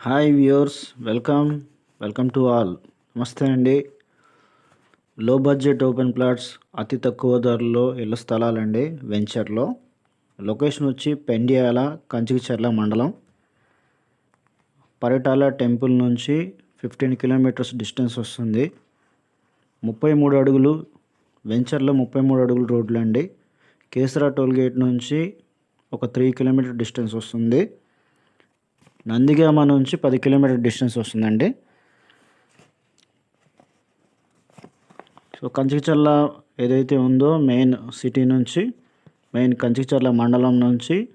Hi viewers welcome. Welcome to all. నమస్తే అండి. లో బడ్జెట్ ఓపెన్ ప్లాట్స్ అతి తక్కువ ధరలో ఇళ్ళ స్థలాలండి వెంచర్లో. లొకేషన్ వచ్చి పెండియాల కంచికిచెర్ల మండలం. పరిటాల టెంపుల్ నుంచి ఫిఫ్టీన్ కిలోమీటర్స్ డిస్టెన్స్ వస్తుంది. ముప్పై మూడు అడుగులు వెంచర్లో ముప్పై మూడు అడుగులు రోడ్లు అండి కేసరా టోల్ గేట్ నుంచి ఒక త్రీ కిలోమీటర్ డిస్టెన్స్ వస్తుంది. నందిగామ నుంచి పది కిలోమీటర్ డిస్టెన్స్ వస్తుందండి. సో కంచికచర్ల ఏదైతే ఉందో మెయిన్ సిటీ నుంచి మెయిన్ కంచికచర్ల మండలం నుంచి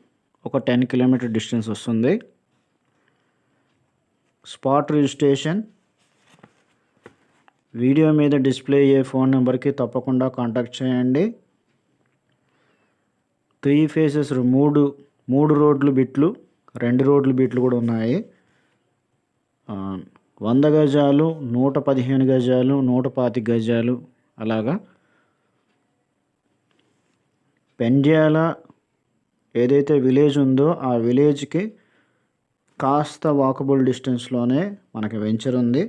ఒక టెన్ కిలోమీటర్ డిస్టెన్స్ వస్తుంది. Spot registration. వీడియో మీద డిస్ప్లే అయ్యే ఫోన్ నెంబర్కి తప్పకుండా కాంటాక్ట్ చేయండి. త్రీ ఫేసెస్ మూడు మూడు రోడ్లు బిట్లు. రెండు రోడ్లు బీట్లు కూడా ఉన్నాయి. వంద గజాలు నూట పదిహేను గజాలు నూట పాతి గజాలు అలాగా. పెండ్యాల ఏదైతే విలేజ్ ఉందో ఆ విలేజ్కి కాస్త వాకబుల్ డిస్టెన్స్లోనే మనకి వెంచర్ ఉంది.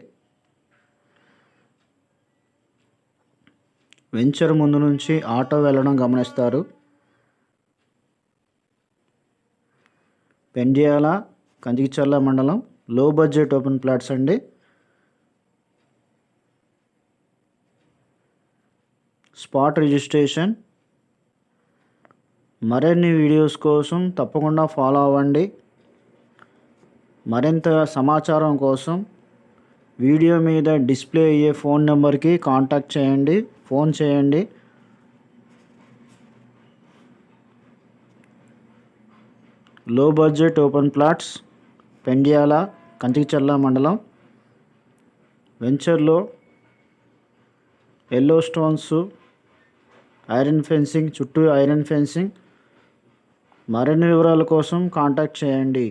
వెంచర్ ముందు నుంచి ఆటో వెళ్ళడం గమనిస్తారు. పెండియాల కంచికిచర్ల మండలం లో బడ్జెట్ ఓపెన్ ప్లాట్స్ అండి. స్పాట్ రిజిస్ట్రేషన్ మరిన్ని వీడియోస్ కోసం తప్పకుండా ఫాలో అవ్వండి. మరింత సమాచారం కోసం వీడియో మీద డిస్ప్లే అయ్యే ఫోన్ నెంబర్కి కాంటాక్ట్ చేయండి. ఫోన్ చేయండి. Low budget open plots Pendyala Kanchikacherla మండలం వెంచర్లో ఎల్లో స్టోన్స్ ఐరన్ ఫెన్సింగ్ చుట్టూ ఐరన్ ఫెన్సింగ్ మరిన్ని వివరాల కోసం కాంటాక్ట్ చేయండి.